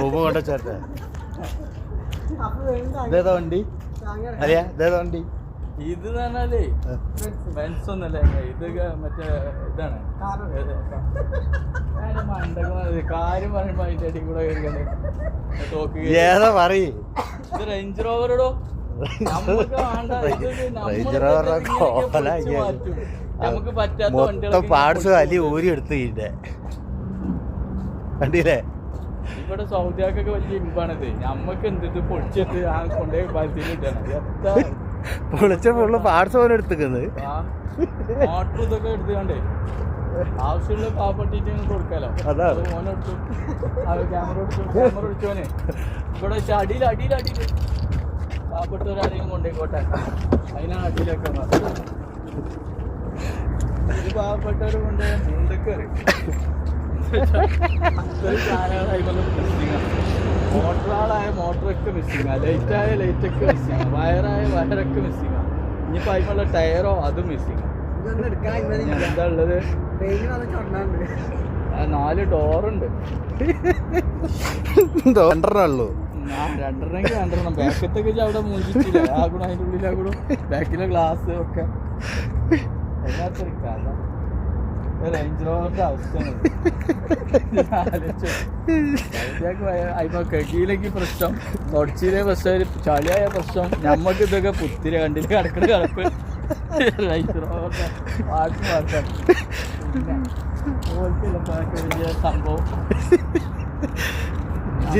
Room കൊണ്ട ചേർത്ത ഇതേതാ വണ്ടി? അറിയാ? ഇതേതാ വണ്ടി? ഇത് പറഞ്ഞാലേ ബെൻസ് ഒന്നല്ല? ഇതൊക്കെ മറ്റേ ഇതാണ്. കാര്യം പറയുമ്പോ അതിന്റെ അടി കൂടെ. ഏതാ പറയ്? ഇത് റേഞ്ച് റോവറോടോ നമുക്ക് ഇത് റേഞ്ച് കോല പറ്റാത്ത വണ്ടികൾ പാർട്സ് വലിയ ഊരി എടുത്ത് കണ്ടില്ലേ? ഇവിടെ സൗദിയാക്കൊക്കെ വലിയ ഇമ്പാണത്. നമ്മക്ക് എന്തിട്ട് പൊളിച്ചിട്ട് ആ കൊണ്ടേ പരത്തിയിട്ടാണ് എത്ര പൊളിച്ച ഫുള്ള് പാർട്സ് പോലെ എടുത്തിക്കുന്നത് ഇതൊക്കെ എടുത്തുകൊണ്ടേ. ആവശ്യമുള്ള പാവപ്പെട്ടിട്ട് കൊടുക്കാലോ. അതാണ്. എടുത്തു. ക്യാമറ എടുത്തു ക്യാമറ എടുത്തോനെ ഇവിടെ വെച്ച് അടിയിൽ അടിയിൽ അടിയിൽ പാവപ്പെട്ടവരാരെയും കൊണ്ടേക്കോട്ടെ അതിനാണ് അടിയിലൊക്കെ. ഇത് കൊണ്ടേ കൊണ്ട് മുണ്ടൊക്കെ മോട്ടറാളായ മോട്ടറൊക്കെ മിസ്സിങ് ലൈറ്റായ ലൈറ്റൊക്കെ മിസ്സിങ് വയറായ വയറൊക്കെ മിസ്സിങ് ഇനിയിപ്പോൾ അതിനുള്ള ടയറോ അതും മിസ്സിങ് എന്താ ഉള്ളത്? നാല് ഡോറുണ്ട്. രണ്ടെണ്ണുള്ളൂ രണ്ടെണ്ണെങ്കിൽ രണ്ടെണ്ണം. ബാക്കത്തൊക്കെ അവിടെ മൂഞ്ചിട്ടില്ല ആ ഗുണം അതിന്റെ ഉള്ളിലാ കൂടെ ബാക്കിലെ ഗ്ലാസ് ഒക്കെ. എല്ലാത്തൊരു കഥ. റേഞ്ച് റോവറിന്റെ അവസ്ഥയാണ് പ്രശ്നം. തൊടച്ചിലെ പ്രശ്നം ചളിയായ പ്രശ്നം. നമ്മക്ക് ഇതൊക്കെ പുത്തിരി കണ്ടില്ല? കിടക്കണ കിടപ്പ്. റേഞ്ച് റോവറിന്റെ വലിയ സംഭവം.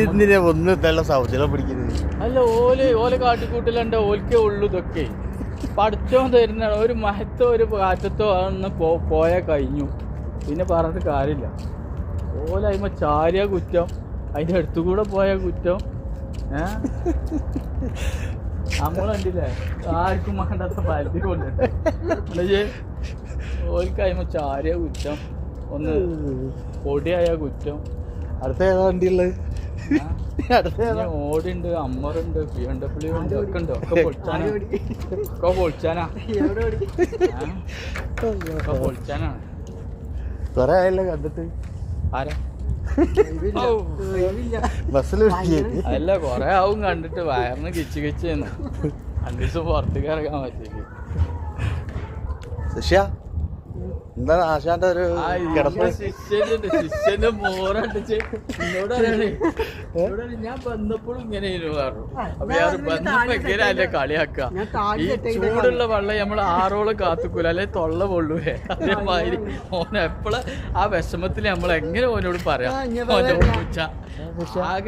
ഇതിനെ ഒന്നും ഇതല്ല സൗദിയിലെ പിടിക്കുന്നത്? അല്ല ഓൽ ഓല കാട്ടിക്കൂട്ടിലുണ്ട് ഓൽക്കേ ഉള്ളു ഇതൊക്കെ. പഠിച്ചോൻ തരുന്ന ഒരു മഹത്തോ ഒരു കാറ്റത്തോ അതൊന്ന് പോയ പോയാൽ കഴിഞ്ഞു. പിന്നെ പറഞ്ഞിട്ട് കാര്യമില്ല. ഓല അതിമ ചാരിയ കുറ്റം അതിന്റെ അടുത്തുകൂടെ പോയ കുറ്റം ഏ? നമ്മൾ കണ്ടില്ലേ? ആർക്കും വേണ്ടാത്ത പരിധി കൊണ്ടിട്ട്. ഓൽക്ക് അതിമ ചാരിയ കുറ്റം ഒന്ന് പൊടിയായ കുറ്റം. അടുത്ത ഏതാ വണ്ടി ഓടുണ്ട് അമ്മറുണ്ട് ബി എം ഡബ്ല്യു ഉണ്ട് ഒക്കെ ഉണ്ട് ഒക്കെ പൊളിച്ചാനാ. ഒക്കെ പൊളിച്ചാനാ? ഒക്കെ പൊളിച്ചാനാണ് കൊറേ ആയല്ലോ കണ്ടിട്ട്. ആരാ? ബസ്സിൽ അല്ല കൊറേ ആവും കണ്ടിട്ട് വയറിന് കിച്ച് കിച്ച് ചെയ്യുന്നു രണ്ടു ദിവസം പുറത്തേക്ക് ഇറങ്ങാൻ പറ്റില്ല ശിഷ്യ എന്താണ് ആശാന്റെ ഒരു കിടപ്പ്? ശിഷ്യനുണ്ട് ശിഷ്യന്റെ മോറടിച്ച് ഞാൻ ബന്ധപ്പോഴും ഇങ്ങനെ അപ്പൊ ഞാൻ അല്ലേ കളിയാക്ക ഈ ചൂടുള്ള വെള്ളം നമ്മൾ ആറോളം കാത്തുക്കൂല അല്ലെ? തൊള്ള പൊള്ളൂലേ? അതേമാതിരി. ഓൻ എപ്പോഴും ആ വിഷമത്തിൽ നമ്മൾ എങ്ങനെ ഓനോട് പറയാം? ഓന്റെ പൂച്ച. ആകെ